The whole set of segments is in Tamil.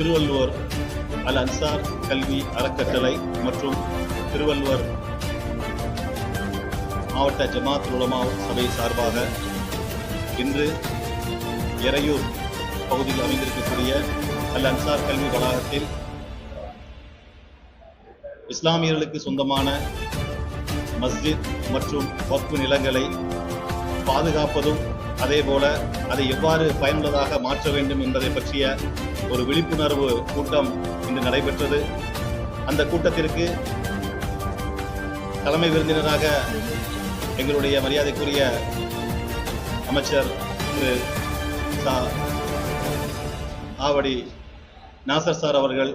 திருவள்ளுவர் அல் அன்சார் கல்வி அறக்கட்டளை மற்றும் திருவள்ளுவர் மாவட்ட ஜமாத் உலமா சபை சார்பாக இன்று எறையூர் பகுதியில் அமைந்திருக்கக்கூடிய அல் அன்சார் கல்வி வளாகத்தில் இஸ்லாமியர்களுக்கு சொந்தமான மஸ்ஜித் மற்றும் வக்பு நிலங்களை பாதுகாப்பதும் அதே போல அதை எவ்வாறு பயனுள்ளதாக மாற்ற வேண்டும் என்பதை பற்றிய ஒரு விழிப்புணர்வு கூட்டம் இன்று நடைபெற்றது. அந்த கூட்டத்திற்கு தலைமை விருந்தினராக எங்களுடைய மரியாதைக்குரிய அமைச்சர் திரு. சா. ஆவடி நாசர் சார் அவர்கள்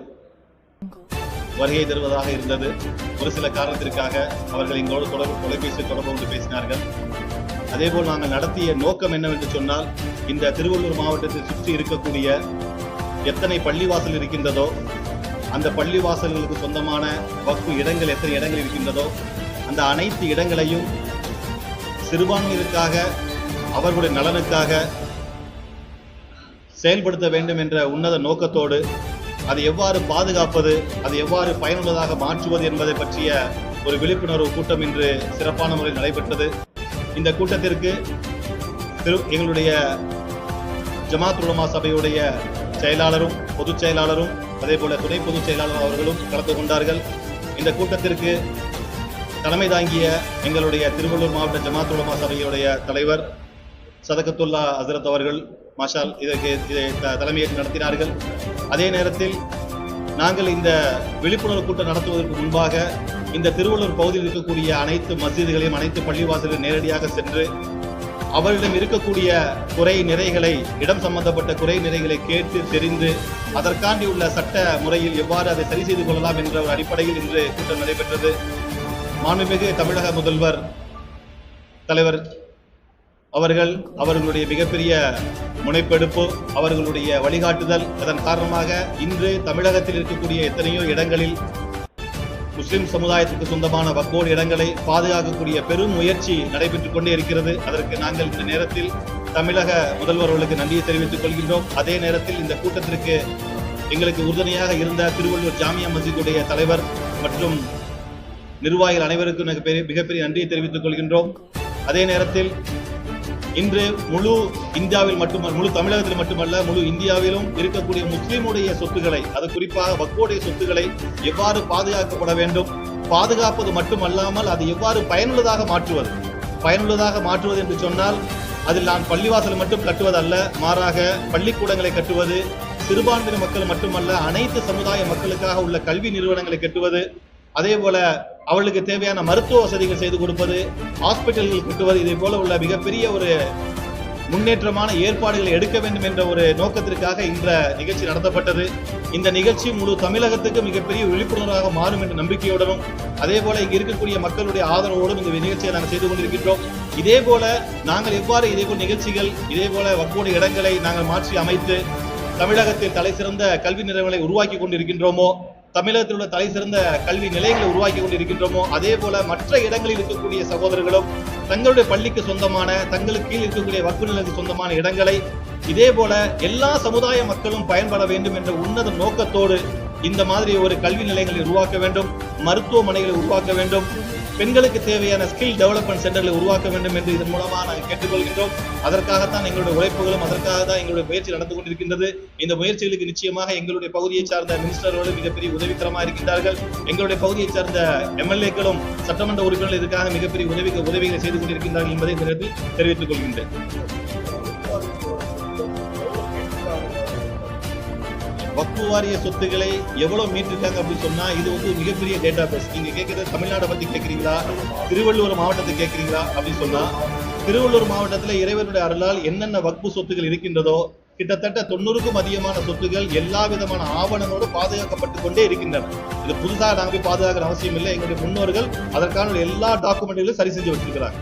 வருகை தருவதாக இருந்தது. ஒரு சில காரணத்திற்காக அவர்கள் எங்களோடு தொடர்பு தொலைபேசி தொடர்பு கொண்டு பேசினார்கள். அதேபோல் நாங்கள் நடத்திய நோக்கம் என்னவென்று சொன்னால் இந்த திருவள்ளூர் மாவட்டத்தை சுற்றி இருக்கக்கூடிய எத்தனை பள்ளிவாசல் இருக்கின்றதோ அந்த பள்ளிவாசல்களுக்கு சொந்தமான வக்கு இடங்கள் எத்தனை இடங்கள் இருக்கின்றதோ அந்த அனைத்து இடங்களையும் சிறுபான்மையினருக்காக அவர்களுடைய நலனுக்காக செயல்படுத்த வேண்டும் என்ற உன்னத நோக்கத்தோடு அதை எவ்வாறு பாதுகாப்பது அதை எவ்வாறு பயனுள்ளதாக மாற்றுவது என்பதை பற்றிய ஒரு விழிப்புணர்வு கூட்டம் இன்று சிறப்பான முறையில் நடைபெற்றது. இந்த கூட்டத்திற்கு திரு எங்களுடைய ஜமாத் உலமா சபையுடைய செயலாளரும் பொதுச் செயலாளரும் அதே போல துணை பொதுச் செயலாளர் அவர்களும் கலந்து கொண்டார்கள். இந்த கூட்டத்திற்கு தலைமை தாங்கிய எங்களுடைய திருவள்ளூர் மாவட்ட ஜமாத் உலமா சபையுடைய தலைவர் சதகத்துல்லா ஹசரத் அவர்கள் மாஷால் இதற்கு இதை த- தலைமையேற்று நடத்தினார்கள். அதே நேரத்தில் நாங்கள் இந்த விழிப்புணர்வு கூட்டம் நடத்துவதற்கு முன்பாக இந்த திருவள்ளூர் பகுதியில் இருக்கக்கூடிய அனைத்து மஸ்ஜிதுகளையும் அனைத்து பள்ளிவாசல்களையும் நேரடியாக சென்று அவர்களிடம் இருக்கக்கூடிய குறை நிறைகளை இடம் சம்பந்தப்பட்ட குறை நிறைகளை கேட்டு தெரிந்து அதற்காண்டி உள்ள சட்ட முறையில் எவ்வாறு அதை சரி செய்து கொள்ளலாம் என்ற ஒரு அடிப்படையில் இன்று கூட்டம் நடைபெற்றது. மாண்புமிகு தமிழக முதல்வர் தலைவர் அவர்கள் அவர்களுடைய மிகப்பெரிய முனைப்பெடுப்பு அவர்களுடைய வழிகாட்டுதல் அதன் காரணமாக இன்று தமிழகத்தில் இருக்கக்கூடிய எத்தனையோ இடங்களில் முஸ்லிம் சமுதாயத்துக்கு சொந்தமான வக்கோடு இடங்களை பாதுகாக்கக்கூடிய பெரும் முயற்சி நடைபெற்றுக் கொண்டே இருக்கிறது. அதற்கு நாங்கள் இந்த நேரத்தில் தமிழக முதல்வர்களுக்கு நன்றியை தெரிவித்துக் கொள்கின்றோம். அதே நேரத்தில் இந்த கூட்டத்திற்கு எங்களுக்கு உறுதுணையாக இருந்த திருவள்ளூர் ஜாமியா மஸ்ஜிதுடைய தலைவர் மற்றும் நிர்வாகிகள் அனைவருக்கும் மிகப்பெரிய மிகப்பெரிய நன்றியை தெரிவித்துக் கொள்கின்றோம். அதே நேரத்தில் இன்று முழு இந்தியாவில் மட்டுமல்ல முழு தமிழகத்தில் மட்டுமல்ல முழு இந்தியாவிலும் இருக்கக்கூடிய முஸ்லீமுடைய சொத்துக்களை அது குறிப்பாக வக்கோடைய சொத்துக்களை எவ்வாறு பாதுகாக்கப்பட வேண்டும்? பாதுகாப்பது மட்டுமல்லாமல் அது எவ்வாறு பயனுள்ளதாக மாற்றுவது? பயனுள்ளதாக மாற்றுவது என்று சொன்னால் அதில் நான் பள்ளிவாசல் மட்டும் கட்டுவதல்ல மாறாக பள்ளிக்கூடங்களை கட்டுவது சிறுபான்மையின மக்கள் மட்டுமல்ல அனைத்து சமுதாய மக்களுக்காக உள்ள கல்வி நிறுவனங்களை கட்டுவது அதே போல அவளுக்கு தேவையான மருத்துவ வசதிகள் செய்து கொடுப்பது ஹாஸ்பிட்டல்கள் கட்டுவது இதே போல உள்ள மிகப்பெரிய ஒரு முன்னேற்றமான ஏற்பாடுகளை எடுக்க வேண்டும் என்ற ஒரு நோக்கத்திற்காக இந்த நிகழ்ச்சி நடத்தப்பட்டது. இந்த நிகழ்ச்சி முழு தமிழகத்துக்கு மிகப்பெரிய விழிப்புணர்வாக மாறும் என்ற நம்பிக்கையுடனும் அதே போல இங்கு இருக்கக்கூடிய மக்களுடைய ஆதரவோடும் இந்த நிகழ்ச்சியை நாங்கள் செய்து கொண்டிருக்கின்றோம். இதே போல நாங்கள் எவ்வாறு இதே போல நிகழ்ச்சிகள் இதே போல வக்கோடு இடங்களை நாங்கள் மாற்றி அமைத்து தமிழகத்தில் தலை சிறந்த கல்வி நிறுவனங்களை உருவாக்கி கொண்டிருக்கின்றோமோ தமிழகத்தில் உள்ள தலை சிறந்த கல்வி நிலையங்களை உருவாக்கி கொண்டிருக்கின்றோமோ அதே போல மற்ற இடங்களில் இருக்கக்கூடிய சகோதரர்களும் தங்களுடைய பள்ளிக்கு சொந்தமான தங்களுக்கு கீழ் இருக்கக்கூடிய வக்கு சொந்தமான இடங்களை இதே போல எல்லா சமுதாய மக்களும் பயன்பட வேண்டும் என்ற உன்னத நோக்கத்தோடு இந்த மாதிரி ஒரு கல்வி நிலையங்களை உருவாக்க வேண்டும் மருத்துவமனைகளை உருவாக்க வேண்டும். பெண்களுக்கு தேவையான ஸ்கில் டெவலப்மெண்ட் சென்டர்களை உருவாக்க வேண்டும் என்று இதன் மூலமாக நாங்கள் கேட்டுக்கொள்கின்றோம். அதற்காகத்தான் எங்களுடைய உழைப்புகளும் அதற்காக தான் எங்களுடைய முயற்சி நடந்து கொண்டிருக்கின்றது. இந்த முயற்சிகளுக்கு நிச்சயமாக எங்களுடைய பகுதியை சார்ந்த மினிஸ்டர்களும் மிகப்பெரிய உதவிகரமாக இருக்கின்றார்கள். எங்களுடைய பகுதியை சார்ந்த எம்எல்ஏக்களும் சட்டமன்ற உறுப்பினர்கள் இதற்காக மிகப்பெரிய உதவி உதவிகளை செய்து கொண்டிருக்கின்றார்கள் என்பதை இந்த நேரத்தில் தெரிவித்துக் கொள்கின்றேன். வக்ஃபு வாரிய சொத்துக்களை எவ்வளவு மீட்டிருக்காங்க அப்படின்னு சொன்னா இது வந்து மிகப்பெரிய டேட்டா பேஸ் நீங்க கேட்கறது தமிழ்நாடை பத்தி கேட்கறீங்களா திருவள்ளூர் மாவட்டத்தை கேட்கறீங்களா அப்படின்னு சொன்னா திருவள்ளூர் மாவட்டத்துல இறைவனுடைய அருளால் என்னென்ன வக்ஃபு சொத்துக்கள் இருக்கின்றதோ கிட்டத்தட்ட தொண்ணூறுக்கும் அதிகமான சொத்துக்கள் எல்லா விதமான ஆவணங்களோடு பாதுகாக்கப்பட்டு கொண்டே இருக்கின்றன. இது புதுசாக நாங்க போய் பாதுகாக்கிற அவசியம் இல்லை. எங்களுடைய முன்னோர்கள் அதற்கான எல்லா டாக்குமெண்ட்களையும் சரி செஞ்சு வச்சிருக்கிறாங்க.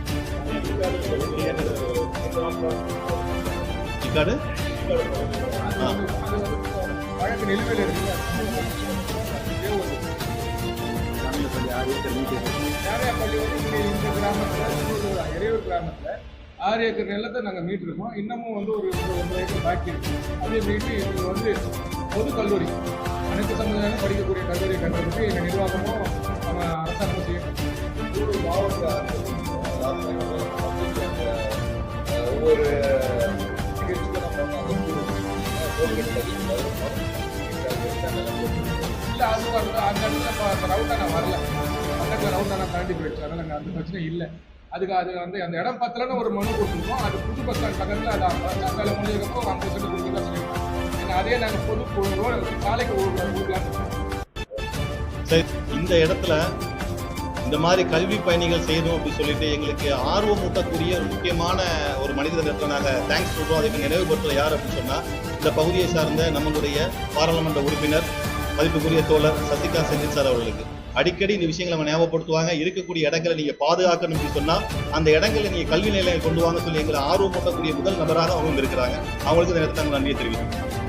இக்காடு? ஆ. வழக்கு நிலுவையில் இருக்குல்ல இந்த கிராமத்தில் இறையூர் கிராமத்தில் ஆறு ஏக்கர் நிலத்தை நாங்கள் மீட்டிருக்கோம் இன்னமும் வந்து ஒரு ஒரு ஒன்றரை ஏக்கர் பாக்கி இருக்கு அதே மீட்டு இது வந்து பொது கல்லூரி அனைத்து சமுதாயம் படிக்கக்கூடிய கல்லூரி கட்டுறதுக்கு எங்கள் நிர்வாகமும் நம்ம அரசாங்கம் செய்யணும் ஒவ்வொரு மாவட்ட ஒவ்வொரு நிகழ்ச்சிக்கும் நம்ம வந்து அது வரல அந்த இடத்துல இப்போ அந்த ரவுண்டானா வரல. பக்கத்தில் ரவுண்டானா தாண்டி போயிடுச்சு. அதனால் அங்கே அந்த பிரச்சனை இல்லை. அதுக்கு அது வந்து அந்த இடம் பத்தலன்னு ஒரு மனு கொடுத்துருக்கோம். அது புது பஸ் ஸ்டாண்ட் பக்கத்தில் அது பஸ் வேலை முடிஞ்சதுக்கப்புறம் அந்த பிரச்சனை கொடுக்க தான் சொல்லியிருக்கோம் ஏன்னா அதே நாங்கள் பொது ரோடு சாலைக்கு கொடுக்கலாம்னு சரி இந்த இடத்துல இந்த மாதிரி கல்வி பயணிகள் செய்யணும் அப்படின்னு சொல்லிட்டு எங்களுக்கு ஆர்வம் ஊட்டக்கூடிய ஒரு முக்கியமான ஒரு மனிதர் இந்த இடத்துல நாங்கள் தேங்க்ஸ் சொல்கிறோம் அதுக்கு நினைவுபடுத்துகிற யார் அப்படின்னு சொன்னால் இந்த பகுதியை சார்ந்த நம்மளுடைய பாராளுமன்ற உறுப்பினர் மதிப்புக்குரிய தோழர் சசிகாந்த் செந்தில் சார் அவர்களுக்கு. அடிக்கடி இந்த விஷயங்களை நம்ம ஞாபகப்படுத்துவாங்க. இருக்கக்கூடிய இடங்களை நீங்க பாதுகாக்கணும் சொன்னா அந்த இடங்களை நீங்க கல்வி நிலையம் கொண்டு வாங்க சொல்லி எங்களை ஆர்வம் ஊட்டக்கூடிய முதல் நபராக அவங்க இருக்கிறாங்க. அவங்களுக்கு இந்த நேரத்தை நாங்கள் நன்றியை தெரிவிக்கிறோம்.